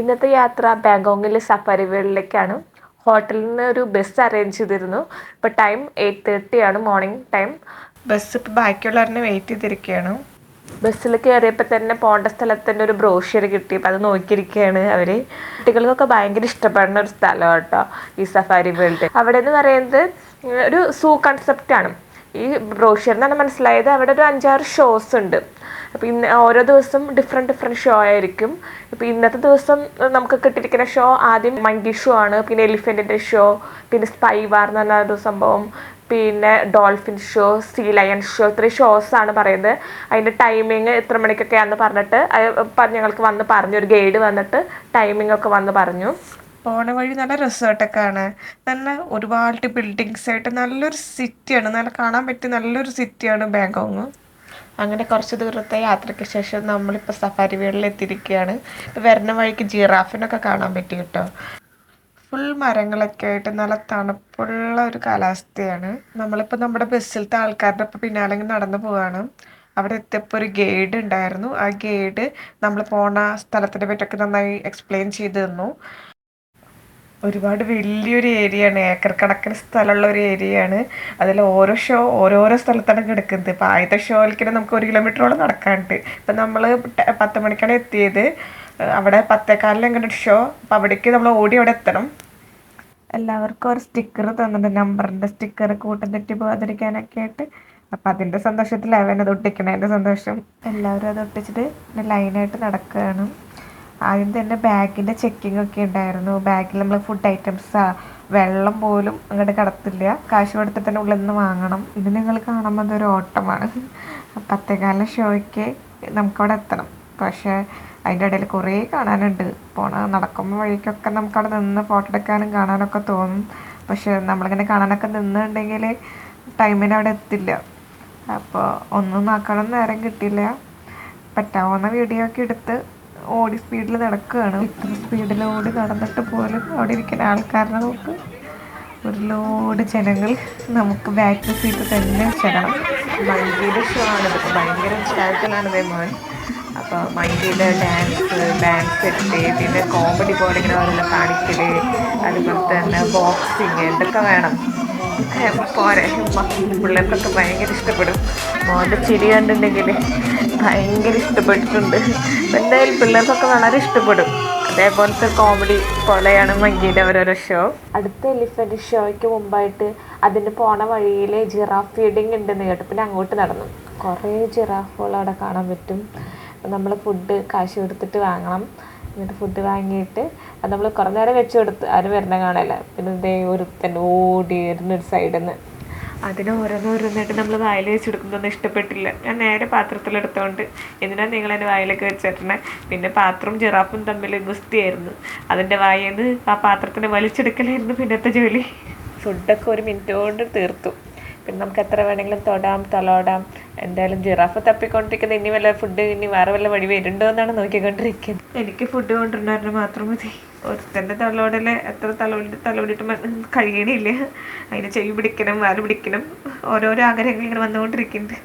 ഇന്നത്തെ യാത്ര ബാങ്കോങ്ങിലെ സഫാരി വേൾഡിലേക്കാണ്. ഹോട്ടലിൽ നിന്ന് ഒരു ബസ് അറേഞ്ച് ചെയ്തിരുന്നു. ഇപ്പോൾ ടൈം എയ്റ്റ് തേർട്ടി ആണ് മോർണിംഗ് ടൈം ബസ് ഇപ്പോൾ ബാക്കിയുള്ളവരെ വെയിറ്റ് ചെയ്തിരിക്കുകയാണ് ബസ്സിൽ കയറിയപ്പോൾ തന്നെ പോകേണ്ട സ്ഥലത്തിന്റെ ഒരു ബ്രോഷർ കിട്ടി. അപ്പോൾ അത് നോക്കിയിരിക്കുകയാണ് അവർ കുട്ടികൾക്കൊക്കെ ഭയങ്കര ഇഷ്ടപ്പെടുന്ന ഒരു സ്ഥലമാണ് കേട്ടോ ഈ സഫാരി വേൾഡ്. അവിടെ എന്ന് പറയുന്നത് ഒരു സൂ കൺസെപ്റ്റാണ് ഈ ബ്രോഷ്യറിനാണ് മനസ്സിലായത്. അവിടെ ഒരു അഞ്ചാറ് ഷോസ് ഉണ്ട്. അപ്പോൾ ഇന്ന് ഓരോ ദിവസം ഡിഫറെന്റ് ഡിഫറെന്റ് ഷോ ആയിരിക്കും. ഇപ്പോൾ ഇന്നത്തെ ദിവസം നമുക്ക് കിട്ടിയിരിക്കുന്ന ഷോ ആദ്യം മങ്കി ഷോ ആണ്. പിന്നെ എലിഫന്റിന്റെ ഷോ പിന്നെ സ്പൈ വാർ എന്ന് പറഞ്ഞ ഒരു സംഭവം പിന്നെ dolphin show sea lion show ഇത്രയും ഷോസ് ആണ് പറയുന്നത്. അതിന്റെ ടൈമിങ് എത്ര മണിക്കൊക്കെയാണെന്ന് പറഞ്ഞിട്ട് ഞങ്ങൾക്ക് വന്ന് പറഞ്ഞു ഒരു ഗൈഡ് വന്നിട്ട് ടൈമിംഗ് ഒക്കെ വന്ന് പറഞ്ഞു. പോണ വഴി നല്ല റിസോർട്ടൊക്കെ ആണ് നല്ല ഒരുപാട് ബിൽഡിങ്സ് ആയിട്ട് നല്ലൊരു സിറ്റിയാണ് നല്ല കാണാൻ പറ്റിയ നല്ലൊരു സിറ്റിയാണ് ബാങ്കോങ്. അങ്ങനെ കുറച്ച് ദൂരത്തെ യാത്രയ്ക്ക് ശേഷം നമ്മളിപ്പോൾ സഫാരി വീടിൽ എത്തിയിരിക്കുകയാണ്. വരുന്ന വഴിക്ക് ജിറാഫിനൊക്കെ കാണാൻ പറ്റി കേട്ടോ. ഫുൾ മരങ്ങളൊക്കെ ആയിട്ട് നല്ല തണുപ്പുള്ള ഒരു കാലാവസ്ഥയാണ്. നമ്മളിപ്പോൾ നമ്മുടെ ബസ്സിലത്തെ ആൾക്കാരുടെ ഇപ്പോൾ പിന്നാലെ നടന്നു പോവാണ്. അവിടെ എത്തിയപ്പോൾ ഒരു ഗൈഡ് ഉണ്ടായിരുന്നു. ആ ഗൈഡ് നമ്മൾ പോണ സ്ഥലത്തിനെ പറ്റിയൊക്കെ നന്നായി എക്സ്പ്ലെയിൻ ചെയ്തു തന്നു. ഒരുപാട് വലിയൊരു ഏരിയയാണ്. ഏക്കർ കണക്കിന് സ്ഥലമുള്ള ഒരു ഏരിയയാണ്. അതിൽ ഓരോ ഷോ ഓരോരോ സ്ഥലത്താണ് കിടക്കുന്നത് ഇപ്പം ആദ്യത്തെ ഷോയിലേക്ക് നമുക്ക് ഒരു കിലോമീറ്ററോളം നടക്കാനുണ്ട്. ഇപ്പം നമ്മൾ പത്ത് മണിക്കാണ് എത്തിയത്. അവിടെ പത്തേക്കാലിന് എങ്ങനെ ഷോ. അപ്പം അവിടേക്ക് നമ്മൾ ഓടി അവിടെ എത്തണം. എല്ലാവർക്കും ഒരു സ്റ്റിക്കർ തന്നിട്ടുണ്ട്. നമ്പറിന്റെ സ്റ്റിക്കർ കൂട്ടം തെറ്റി പോകാതിരിക്കാനൊക്കെ ആയിട്ട്. അപ്പം അതിന്റെ സന്തോഷത്തിൽ അവൻ അത് ഒട്ടിക്കണതിന്റെ സന്തോഷം എല്ലാവരും അത് ഒട്ടിച്ചിട്ട് ലൈനായിട്ട് നടക്കുകയാണ് ആദ്യം തന്നെ ബാഗിന്റെ ചെക്കിംഗ് ഒക്കെ ഉണ്ടായിരുന്നു. ബാഗിൽ നമ്മൾ ഫുഡ് ഐറ്റംസ് വെള്ളം പോലും അങ്ങോട്ട് കടത്തില്ല. കാശ് കൊടുത്തിട്ട് തന്നെ ഉള്ളിൽ നിന്ന് വാങ്ങണം. ഇത് നിങ്ങൾ കാണുമ്പോൾ അതൊരു ഓട്ടമാണ്. പത്തേകാല ഷോയ്ക്ക് നമുക്കവിടെ എത്തണം. പക്ഷേ അതിന്റെ ഇടയിൽ കുറേ കാണാനുണ്ട്. പോണ നടക്കുമ്പോൾ വഴിക്കൊക്കെ നമുക്കവിടെ നിന്ന് ഫോട്ടോ എടുക്കാനും കാണാനൊക്കെ തോന്നും. പക്ഷെ നമ്മളിങ്ങനെ കാണാനൊക്കെ നിന്നുണ്ടെങ്കിൽ ടൈമിന് അവിടെ എത്തില്ല. അപ്പോൾ ഒന്നും നോക്കണം നേരം കിട്ടില്ല. പറ്റാവുന്ന വീഡിയോ ഒക്കെ എടുത്ത് ഓടി സ്പീഡിൽ നടക്കുകയാണ്. ഇത്ര സ്പീഡിൽ ഓടി നടന്നിട്ട് പോലും അവിടെ ഇരിക്കുന്ന ആൾക്കാരെ നോക്ക് ഒരു ലോഡ് ജനങ്ങൾ നമുക്ക് ബാക്ക് സീറ്റ് തന്നെ ചെല്ലണം ഭയങ്കര ഷോ ആണ്. ഭയങ്കര ചാറ്റലാണ് മോൻ. അപ്പോൾ മൈൻഡിയുടെ ഡാൻസ് ഡാൻസ് സെറ്റ് പിന്നെ കോമഡി പോലെ ഇങ്ങനെ ഓരോന്ന് കാണിക്കൽ അതുപോലെ തന്നെ ബോക്സിങ് എന്തൊക്കെ വേണം. പോരെ. പിള്ളേർക്കൊക്കെ ഭയങ്കര ഇഷ്ടപ്പെടും. മോന്റെ ചിരി കണ്ടിട്ടുണ്ടെങ്കിൽ ഭയങ്കര ഇഷ്ടപ്പെട്ടിട്ടുണ്ട്. എന്തായാലും പിള്ളേർക്കൊക്കെ വളരെ ഇഷ്ടപ്പെടും. അതേപോലത്തെ കോമഡി പോലെയാണ് മങ്കിയുടെ ഓരോരോ ഷോ അടുത്ത എലിഫന്റ് ഷോയ്ക്ക് മുമ്പായിട്ട് അതിന് പോണ വഴിയിൽ ജിറാഫ് ഫീഡിങ് ഉണ്ടെന്ന് കേട്ടു. പിന്നെ അങ്ങോട്ട് നടന്നു. കുറേ ജിറാഫുകൾ അവിടെ കാണാൻ പറ്റും. നമ്മൾ ഫുഡ് കാശ് കൊടുത്തിട്ട് വാങ്ങണം. എന്നിട്ട് ഫുഡ് വാങ്ങിയിട്ട് അത് നമ്മൾ കുറേ നേരം വെച്ച് കൊടുത്ത് ആരും വരുന്ന കാണല്ല. പിന്നെ ഇതേ ഒരുത്തൻ ഓടി വരുന്ന ഒരു സൈഡിൽ നിന്ന് അതിന് ഓരോന്നോരോന്നായിട്ട് നമ്മൾ വായിൽ വെച്ച് കൊടുക്കുന്നൊന്നും ഇഷ്ടപ്പെട്ടില്ല. ഞാൻ നേരെ പാത്രത്തിലെടുത്തോണ്ട് എന്തിനാ നിങ്ങൾ എന്റെ വായിലൊക്കെ വെച്ചിട്ടുണ്ടെ പിന്നെ പാത്രവും ജിറാഫും തമ്മിൽ ഗുസ്തിയായിരുന്നു. അതിന്റെ വായിന്ന് ആ പാത്രത്തിന് വലിച്ചെടുക്കലായിരുന്നു പിന്നത്തെ ജോലി. ഫുഡൊക്കെ ഒരു മിനിറ്റ് കൊണ്ട് തീർത്തു. പിന്നെ നമുക്ക് എത്ര വേണമെങ്കിലും തൊടാം തലോടാം. എന്തായാലും ജിറാഫ് തപ്പിക്കൊണ്ടിരിക്കുന്നത് ഇനി വല്ല ഫുഡ് ഇനി വേറെ വല്ല വഴി വരുന്നുണ്ടോ എന്നാണ് നോക്കിക്കൊണ്ടിരിക്കുന്നത്. എനിക്ക് ഫുഡ് കൊണ്ടുണ്ടായിരുന്നു മാത്രം മതി. ഒരുത്തന്റെ തലോടൽ എത്ര തലോടി തലോടിയിട്ട് കഴിയണില്ല. അതിന് ചെവി പിടിക്കണം വാൽ പിടിക്കണം. ഓരോരോ ആഗ്രഹങ്ങൾ ഇങ്ങനെ വന്നുകൊണ്ടിരിക്കുന്നുണ്ട്.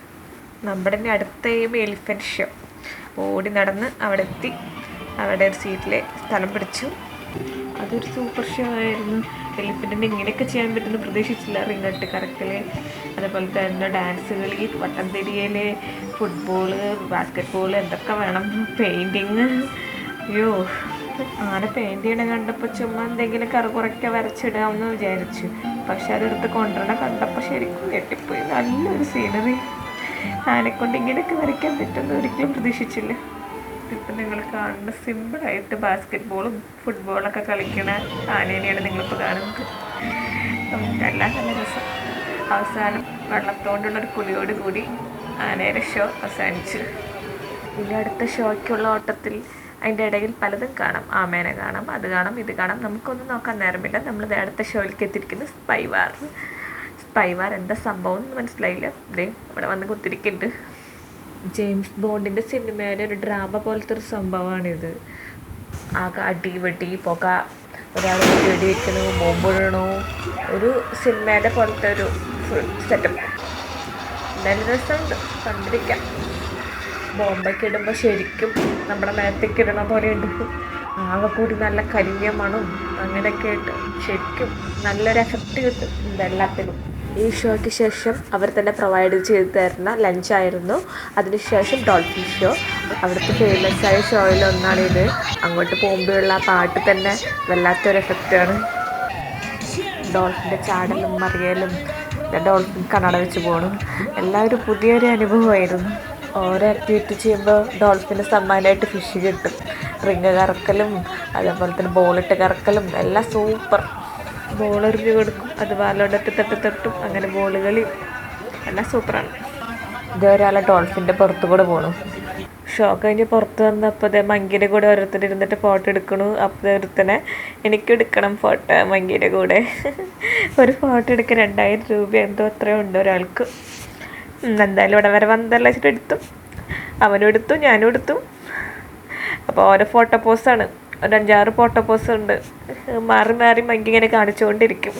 നമ്മുടെ തന്നെ അടുത്ത ഈ എലിഫന്റ് ഷോ ഓടി നടന്ന് അവിടെ എത്തി. അവിടെ ഒരു സീറ്റിലെ സ്ഥലം പിടിച്ചു. അതൊരു സൂപ്പർ ഷോ ആയിരുന്നു. എലിഫന്റിന് ഇങ്ങനെയൊക്കെ ചെയ്യാൻ പറ്റുമെന്ന് പ്രതീക്ഷിച്ചില്ല. റിങ്ങട്ട് കറക്കൽ അതേപോലെ തന്നെ ഡാൻസ് കളി വട്ടം തിരിയൽ ഫുട്ബോൾ ബാസ്കറ്റ് ബോൾ എന്തൊക്കെ വേണം. പെയിന്റിങ് അയ്യോ അങ്ങനെ പെയിന്റ് ചെയ്യണ കണ്ടപ്പോൾ ചുമ്മാ എന്തെങ്കിലും കറുകുറയ്ക്ക വരച്ചിടാമെന്ന് വിചാരിച്ചു. പക്ഷെ അതെടുത്ത് കൊണ്ടുവരണം കണ്ടപ്പോൾ ശരിക്കും ഞെട്ടിപ്പോയി. നല്ലൊരു സീനറി ആനെക്കൊണ്ട് ഇങ്ങനെയൊക്കെ വരയ്ക്കാൻ പറ്റുമെന്ന് ഒരിക്കലും പ്രതീക്ഷിച്ചില്ല. ഇപ്പം നിങ്ങൾ കാണുന്ന സിമ്പിളായിട്ട് ബാസ്കറ്റ് ബോളും ഫുട്ബോളൊക്കെ കളിക്കുന്ന ആനേനെയാണ് നിങ്ങളിപ്പോൾ കാണുന്നത്. നല്ല നല്ല രസം. അവസാനം വെള്ളത്തോണ്ടുള്ളൊരു കുളിയോട് കൂടി ആനയുടെ ഷോ അവസാനിച്ചു. ഇനി അടുത്ത ഷോയ്ക്കുള്ള ഓട്ടത്തിൽ അതിന്റെ ഇടയിൽ പലതും കാണാം. ആമേനെ കാണാം അത് കാണാം ഇത് കാണാം. നമുക്കൊന്നും നോക്കാൻ നേരമില്ല. നമ്മൾ അടുത്ത ഷോയിലേക്ക് എത്തിയിരിക്കുന്നത് സ്പൈവാർ. സ്പൈവാർ സ്പൈ വാർ എന്താ സംഭവം എന്ന് മനസ്സിലായില്ല. ഇവിടെ വന്ന് കുത്തിരിക്കുന്നുണ്ട്. ജെയിംസ് ബോണ്ടിന്റെ സിനിമയുടെ ഒരു ഡ്രാമ പോലത്തെ ഒരു സംഭവമാണിത്. ആകെ അടി വെടി പുക ഒരാൾ വെടി വെക്കണു ബോംബിടണു ഒരു സിനിമയുടെ പോലത്തെ ഒരു ഫുൾ സെറ്റപ്പ് നല്ല രസമുണ്ട് കണ്ടിരിക്കാം. ബോംബൊക്കെ ഇടുമ്പോൾ ശരിക്കും നമ്മുടെ മേത്തേക്ക് ഇടണ പോലെ ഉണ്ട്. ആകെ കൂടി നല്ല കരിഞ്ഞ മണവും അങ്ങനെയൊക്കെ ആയിട്ട് ശരിക്കും നല്ലൊരു എഫക്റ്റ് കിട്ടും. ഇതെല്ലാത്തിനും. ഈ ഷോയ്ക്ക് ശേഷം അവർ തന്നെ പ്രൊവൈഡ് ചെയ്തു തരുന്ന ലഞ്ചായിരുന്നു അതിനുശേഷം ഡോൾഫിൻ ഷോ അവിടുത്തെ ഫേമസ് ആയ ഷോയിലൊന്നാണിത് അങ്ങോട്ട് പോകുമ്പോഴുള്ള പാട്ട് തന്നെ വല്ലാത്തൊരു എഫക്റ്റാണ് ഡോൾഫിന്റെ ചാടലും മറിയലും ഡോൾഫിൻ കണ്ണട വെച്ച് പോകണം എല്ലാവരും പുതിയൊരു അനുഭവമായിരുന്നു. ഓരോ ആക്ടിവിറ്റി ചെയ്യുമ്പോൾ ഡോൾഫിന് സമ്മാനമായിട്ട് ഫിഷ് കിട്ടും. റിങ് കറക്കലും അതേപോലെ തന്നെ ബോളിട്ട് കറക്കലും എല്ലാം സൂപ്പർ ബോൾ എറിഞ്ഞു കൊടുക്കും. അത് വാലോടത്ത് തട്ട് തട്ടും. അങ്ങനെ ബോൾ കളി. എല്ലാം സൂപ്പറാണ്. ഇതേ ഒരാളെ ഡോൾഫിന്റെ പുറത്തു കൂടെ പോണു. ഷോ കഴിഞ്ഞ് പുറത്ത് വന്നപ്പോൾ അതേ മങ്കിന്റെ കൂടെ ഓരോരുത്തർ ഇരുന്നിട്ട് ഫോട്ടോ എടുക്കണു. അപ്പോൾ ഒരുത്തനെ എനിക്ക് എടുക്കണം ഫോട്ടോ മങ്കിന്റെ കൂടെ. ഒരു ഫോട്ടോ എടുക്കാൻ രണ്ടായിരം രൂപ എന്തോ അത്രയും ഉണ്ട് ഒരാൾക്ക്. എന്തായാലും ഇവിടെ വരെ വന്നല്ല വെച്ചിട്ട് എടുത്തു. അവനും എടുത്തു ഞാനും എടുത്തു. അപ്പോൾ ഓരോ ഫോട്ടോ പോസാണ്. ഒരു അഞ്ചാറ് ഫോട്ടോ പോസ് ഉണ്ട്. മാറി മാറി മങ്കി ഇങ്ങനെ കാണിച്ചുകൊണ്ടിരിക്കും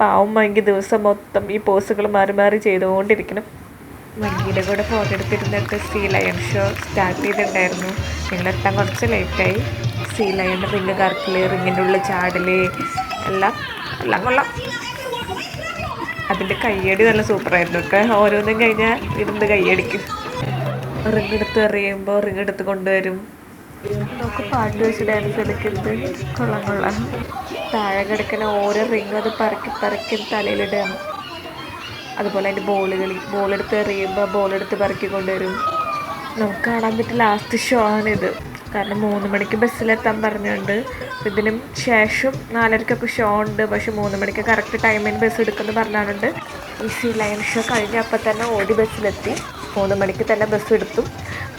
പാവം മങ്കി ദിവസം മൊത്തം ഈ പോസുകൾ മാറി മാറി ചെയ്തുകൊണ്ടിരിക്കണം മങ്കിയുടെ കൂടെ ഫോട്ടോ എടുത്തിരുന്നിട്ട് സീ ലയൺ ഷോ സ്റ്റാർട്ട് ചെയ്തിട്ടുണ്ടായിരുന്നു. ഞങ്ങളെത്താൻ കുറച്ച് ലേറ്റായി സീ ലയൺ റിങ് കറക്കിൽ റിങ്ങിന്റെ ഉള്ളിൽ ചാടൽ എല്ലാം എല്ലാം കൊള്ളാം. അതിന്റെ കയ്യടി നല്ല സൂപ്പറായിരുന്നു ഒക്കെ ഓരോന്നും കഴിഞ്ഞാൽ ഇരുന്ന് കയ്യടിക്കും. റിങ് എടുത്ത് എറിയുമ്പോൾ റിങ് എടുത്ത് കൊണ്ടുവരും. നമുക്ക് പാട്ട് വെച്ച് ഡാൻസ് കളിക്കുന്നത് കൊള്ളാം കൊള്ളാം. താഴെ കിടക്കുന്ന ഓരോ റിങ്ങും അത് പറക്കി പറക്കി തലയിലിടുകയാണ് അതുപോലെ അതിന്റെ ബോൾ കളി. ബോൾ എടുത്ത് എറിയുമ്പോൾ ബോൾ എടുത്ത് പറക്കി കൊണ്ടുവരും. നമുക്ക് കാണാൻ പറ്റിയ ലാസ്റ്റ് ഷോ ആണിത് കാരണം മൂന്ന് മണിക്ക് ബസ്സിലെത്താൻ പറഞ്ഞുകൊണ്ട് ഇതിനും ശേഷം നാലരക്കൊക്കെ ഷോ ഉണ്ട്. പക്ഷെ മൂന്ന് മണിക്ക് കറക്റ്റ് ടൈമിന് ബസ് എടുക്കുമെന്ന് പറഞ്ഞാലുണ്ട് ഈ സി ലൈൻ ഷോ കഴിഞ്ഞപ്പോൾ തന്നെ ഓടി ബസ്സിലെത്തി മൂന്ന് മണിക്ക് തന്നെ ബസ് എടുത്തു.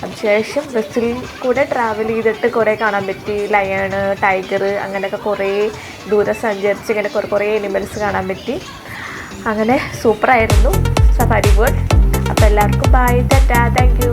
അതിനുശേഷം ബസ്സിൽ കൂടെ ട്രാവൽ ചെയ്തിട്ട് കുറേ കാണാൻ പറ്റി. ലയണ് ടൈഗർ അങ്ങനെയൊക്കെ കുറേ ദൂരം സഞ്ചരിച്ച് ഇങ്ങനെ കുറേ കുറേ എനിമൽസ് കാണാൻ പറ്റി. അങ്ങനെ സൂപ്പറായിരുന്നു സഫാരി വേൾഡ് അപ്പോൾ എല്ലാവർക്കും ബൈ ടാറ്റാ താങ്ക് യു